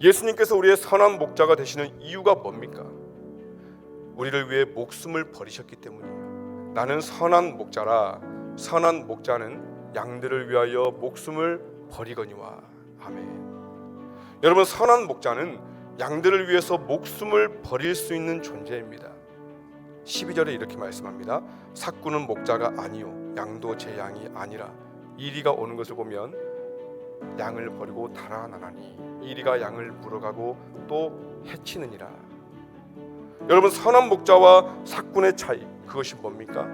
예수님께서 우리의 선한 목자가 되시는 이유가 뭡니까? 우리를 위해 목숨을 버리셨기 때문이에요. 나는 선한 목자라 선한 목자는 양들을 위하여 목숨을 버리거니와 아멘. 여러분 선한 목자는 양들을 위해서 목숨을 버릴 수 있는 존재입니다. 12절에 이렇게 말씀합니다. 삭구는 목자가 아니요 양도 제 양이 아니라 이리가 오는 것을 보면 양을 버리고 달아나나니 이리가 양을 물어가고 또 해치느니라. 여러분 선한 목자와 삭군의 차이 그것이 뭡니까?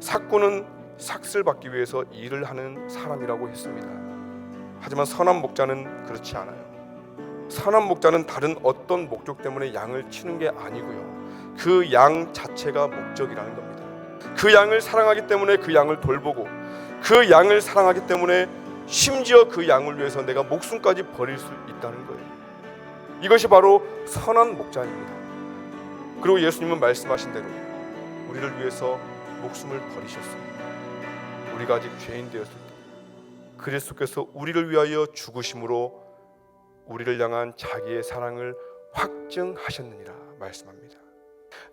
삭군은 삭슬 받기 위해서 일을 하는 사람이라고 했습니다. 하지만 선한 목자는 그렇지 않아요. 선한 목자는 다른 어떤 목적 때문에 양을 치는 게 아니고요. 그 양 자체가 목적이라는 겁니다. 그 양을 사랑하기 때문에 그 양을 돌보고 그 양을 사랑하기 때문에 심지어 그 양을 위해서 내가 목숨까지 버릴 수 있다는 거예요. 이것이 바로 선한 목자입니다. 그리고 예수님은 말씀하신 대로 우리를 위해서 목숨을 버리셨습니다. 우리가 아직 죄인 되었을 때 그리스도께서 우리를 위하여 죽으심으로 우리를 향한 자기의 사랑을 확증하셨느니라 말씀합니다.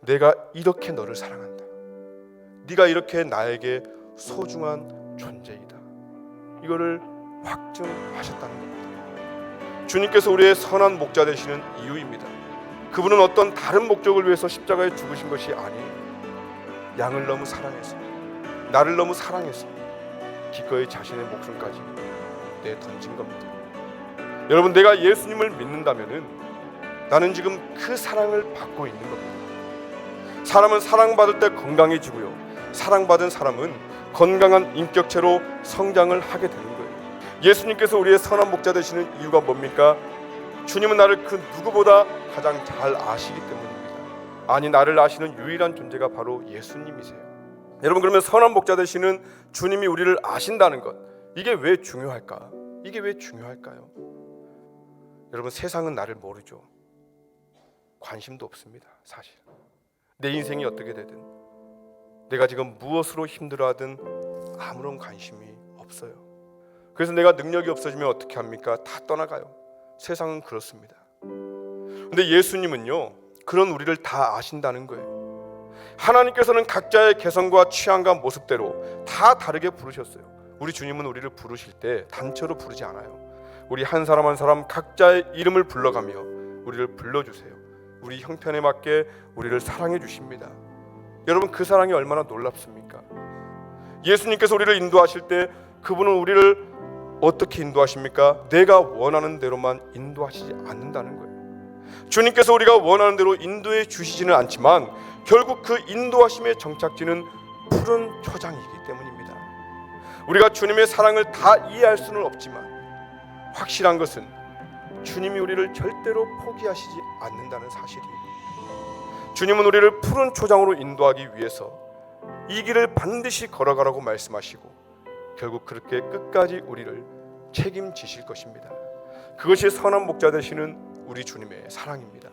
내가 이렇게 너를 사랑한다. 네가 이렇게 나에게 소중한 존재이다. 이거를 확증하셨다는 겁니다. 주님께서 우리의 선한 목자 되시는 이유입니다. 그분은 어떤 다른 목적을 위해서 십자가에 죽으신 것이 아니에요. 양을 너무 사랑해서 나를 너무 사랑해서 기꺼이 자신의 목숨까지 내 던진 겁니다. 여러분 내가 예수님을 믿는다면은 나는 지금 그 사랑을 받고 있는 겁니다. 사람은 사랑받을 때 건강해지고요. 사랑받은 사람은 건강한 인격체로 성장을 하게 되는 거예요. 예수님께서 우리의 선한 목자 되시는 이유가 뭡니까? 주님은 나를 그 누구보다 가장 잘 아시기 때문입니다. 아니 나를 아시는 유일한 존재가 바로 예수님이세요. 여러분 그러면 선한 목자 되시는 주님이 우리를 아신다는 것 이게 왜 중요할까? 이게 왜 중요할까요? 여러분 세상은 나를 모르죠. 관심도 없습니다. 사실 내 인생이 어떻게 되든 내가 지금 무엇으로 힘들어하든 아무런 관심이 없어요. 그래서 내가 능력이 없어지면 어떻게 합니까? 다 떠나가요. 세상은 그렇습니다. 근데 예수님은요 그런 우리를 다 아신다는 거예요. 하나님께서는 각자의 개성과 취향과 모습대로 다 다르게 부르셨어요. 우리 주님은 우리를 부르실 때 단체로 부르지 않아요. 우리 한 사람 한 사람 각자의 이름을 불러가며 우리를 불러주세요. 우리 형편에 맞게 우리를 사랑해 주십니다. 여러분 그 사랑이 얼마나 놀랍습니까? 예수님께서 우리를 인도하실 때 그분은 우리를 어떻게 인도하십니까? 내가 원하는 대로만 인도하시지 않는다는 거예요. 주님께서 우리가 원하는 대로 인도해 주시지는 않지만 결국 그 인도하심의 정착지는 푸른 초장이기 때문입니다. 우리가 주님의 사랑을 다 이해할 수는 없지만 확실한 것은 주님이 우리를 절대로 포기하시지 않는다는 사실입니다. 주님은 우리를 푸른 초장으로 인도하기 위해서 이 길을 반드시 걸어가라고 말씀하시고 결국 그렇게 끝까지 우리를 책임지실 것입니다. 그것이 선한 목자 되시는 우리 주님의 사랑입니다.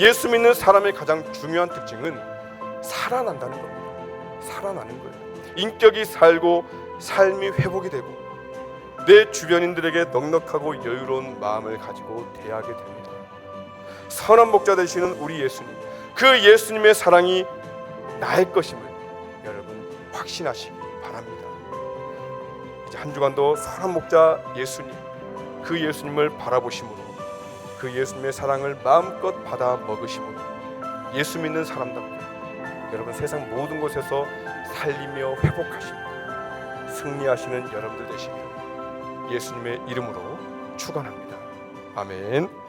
예수 믿는 사람의 가장 중요한 특징은 살아난다는 겁니다. 살아나는 거예요. 인격이 살고 삶이 회복이 되고 내 주변인들에게 넉넉하고 여유로운 마음을 가지고 대하게 됩니다. 선한 목자 되시는 우리 예수님, 그 예수님의 사랑이 나의 것임을 여러분 확신하시기 바랍니다. 이제 한 주간도 선한 목자 예수님, 그 예수님을 바라보심으로 그 예수님의 사랑을 마음껏 받아 먹으심으로 예수 믿는 사람답게 여러분 세상 모든 곳에서 살리며 회복하시고 승리하시는 여러분들 되시길 예수님의 이름으로 축원합니다. 아멘.